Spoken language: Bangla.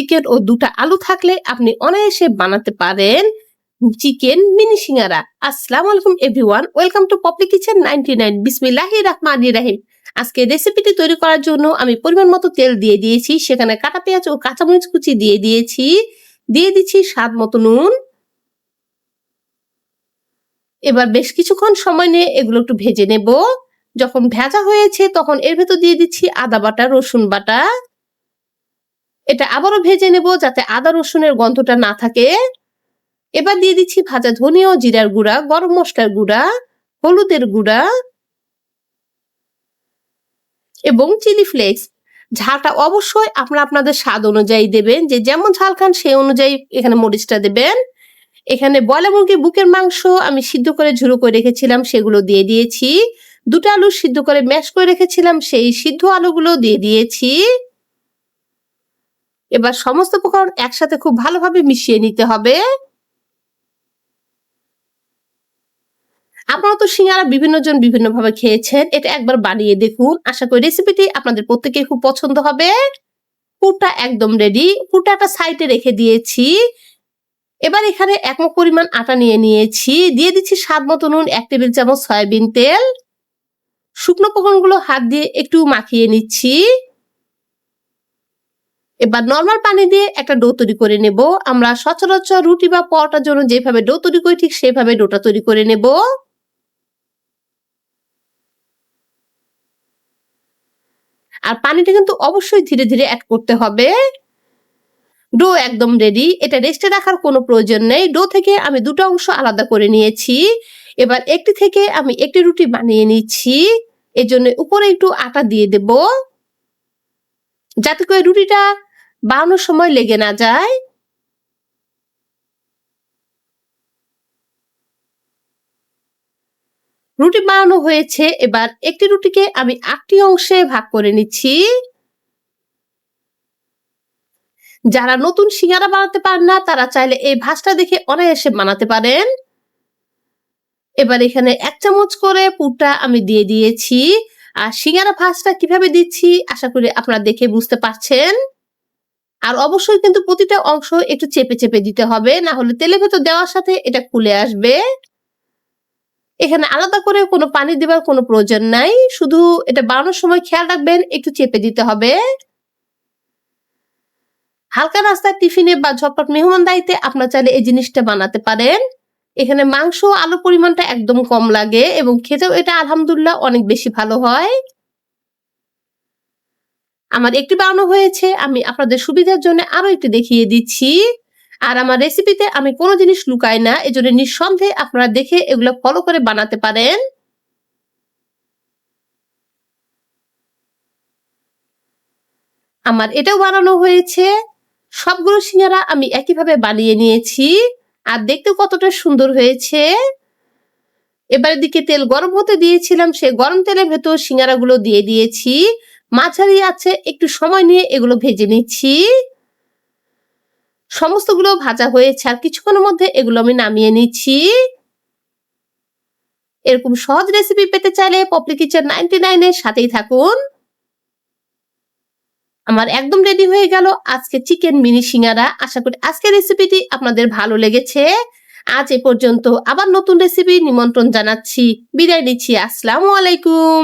চিকেন ও দুটা আলু থাকলে আপনি অনায়াসে বানাতে পারেন চিকেন মিনি সিঙ্গারা। আসসালামু আলাইকুম everyone welcome to Popli kitchen ninety nine বিসমিল্লাহি রহমানি রাহিম আজকে রেসিপিটি তৈরি করার জন্য আমি পরিমাণ মতো তেল দিয়ে দিয়েছি, সেখানে কাটা পেঁয়াজ ও কাঁচামরিচ কুচি দিয়ে দিয়েছি। দিয়ে দিচ্ছি স্বাদ মতো নুন। এবার বেশ কিছুক্ষণ সময় নিয়ে এগুলো একটু ভেজে নেব। যখন ভেজা হয়েছে তখন এর ভেতর দিয়ে দিচ্ছি আদা বাটা, রসুন বাটা। এটা আবারও ভেজে নেব যাতে আদা রসুনের গন্ধটা না থাকে। এবার দিয়ে দিচ্ছি ভাজা ধনিয়া ও জিরার গুঁড়া, গরম মশলার গুঁড়া, হলুদের গুঁড়া এবং চিলি ফ্লেক্স। ঝালটা অবশ্যই আপনারা আপনাদের স্বাদ অনুযায়ী দেবেন, যে যেমন ঝাল খান সেই অনুযায়ী এখানে মরিচটা দেবেন। এখানে বয়লা মুরগির বুকের মাংস আমি সিদ্ধ করে ঝুড়ো করে রেখেছিলাম, সেগুলো দিয়ে দিয়েছি। দুটো আলু সিদ্ধ করে ম্যাশ করে রেখেছিলাম, সেই সিদ্ধ আলুগুলো দিয়ে দিয়েছি। এবার সমস্ত উপকরণ একসাথে খুব ভালোভাবে মিশিয়ে নিতে হবে। আপনারা তো সিঙ্গারা বিভিন্ন জন বিভিন্ন ভাবে খেয়েছেন, এটা একবার বানিয়ে দেখুন। আশা করি রেসিপিটি আপনাদের প্রত্যেকের খুব পছন্দ হবে। পুরটা একদম রেডি পুরটা একটা সাইডে রেখে দিয়েছি। এবার এখানে এক মগ পরিমাণ আটা নিয়ে নিয়েছি। দিয়ে দিচ্ছি স্বাদ মতো নুন, এক টেবিল চামচ সয়াবিন তেল। শুকনো উপকরণগুলো হাত দিয়ে একটু মাখিয়ে নিচ্ছি। এবার নর্মাল পানি দিয়ে একটা ডো তৈরি করে নেব। আমরা সচরাচর রুটি বা পরোটার জন্য যেভাবে ডো তৈরি করি, ঠিক সেভাবে ডোটা তৈরি করে নেব। আর পানিটা কিন্তু অবশ্যই ধীরে ধীরে অ্যাড করতে হবে। ডো একদম রেডি এটা রেস্টে রাখার কোনো প্রয়োজন নেই। ডো থেকে আমি দুটো অংশ আলাদা করে নিয়েছি। এবার একটি থেকে আমি একটি রুটি বানিয়ে নিচ্ছি। এর জন্য উপরে একটু আটা দিয়ে দেব। যাতে করে রুটিটা বানানোর সময় লেগে না যায়। রুটি বানানো হয়েছে, এবার একটি রুটিকে আমি আটটি অংশে ভাগ করে নিচ্ছি। যারা নতুন সিঙ্গারা বানাতে পারেন না, তারা চাইলে এই ভাজটা দেখে অনায়াসে বানাতে পারেন। এবার এখানে এক চামচ করে পুরটা আমি দিয়ে দিয়েছি। আর সিঙ্গারা ভাজটা কীভাবে দিচ্ছি, আশা করি আপনারা দেখে বুঝতে পারছেন। আর অবশ্যই কিন্তু প্রতিটা অংশ একটু চেপে চেপে দিতে হবে, না হলে তেলের ভেতর দেওয়ার সাথে এটা খুলে আসবে। এখানে আলাদা করে কোনো পানি দেওয়ার কোনো প্রয়োজন নাই, শুধু এটা বানানোর সময় খেয়াল রাখবেন, একটু চেপে দিতে হবে। হালকা রাস্তায় টিফিনে বা ঝটপট দায়িত্বে আপনার চাইলে এই জিনিসটা বানাতে পারেন। এখানে মাংস আলু পরিমাণটা একদম কম লাগে এবং খেতেও এটা আলহামদুলিল্লাহ অনেক বেশি ভালো হয়। আমার একটি বানানো হয়েছে, আমি আপনাদের সুবিধার জন্য আরও একটি দেখিয়ে দিচ্ছি। আর আমার রেসিপিতে আমি কোনো জিনিস লুকাই না, এজন্য নিঃসন্দেহে আপনারা দেখে এগুলো ফলো করে বানাতে পারেন। আমার এটাও বানানো হয়েছে। সবগুলো সিঙ্গারা আমি একইভাবে বানিয়ে নিয়েছি। আর দেখতে কতটা সুন্দর হয়েছে। এবার দিকে তেল গরম হতে দিয়েছিলাম সে গরম তেলের ভেতর সিঙ্গারাগুলো দিয়ে দিয়েছি। মাঝারি আছে, একটু সময় নিয়ে এগুলো ভেজে নিচ্ছি। সমস্তগুলো ভাজা হয়েছে আর কিছুক্ষণের মধ্যে এগুলো আমি নামিয়ে নিচ্ছি। এরকম সহজ রেসিপি পেতে চাইলে পপলি কিচেন নাইনটি নাইনের সাথেই থাকুন। আমার একদম রেডি হয়ে গেল আজকে চিকেন মিনি সিঙ্গারা। আশা করি আজকের রেসিপিটি আপনাদের ভালো লেগেছে। আজ এ পর্যন্ত আবার নতুন রেসিপি নিমন্ত্রণ জানাচ্ছি। বিদায় নিচ্ছি, আসসালামু আলাইকুম।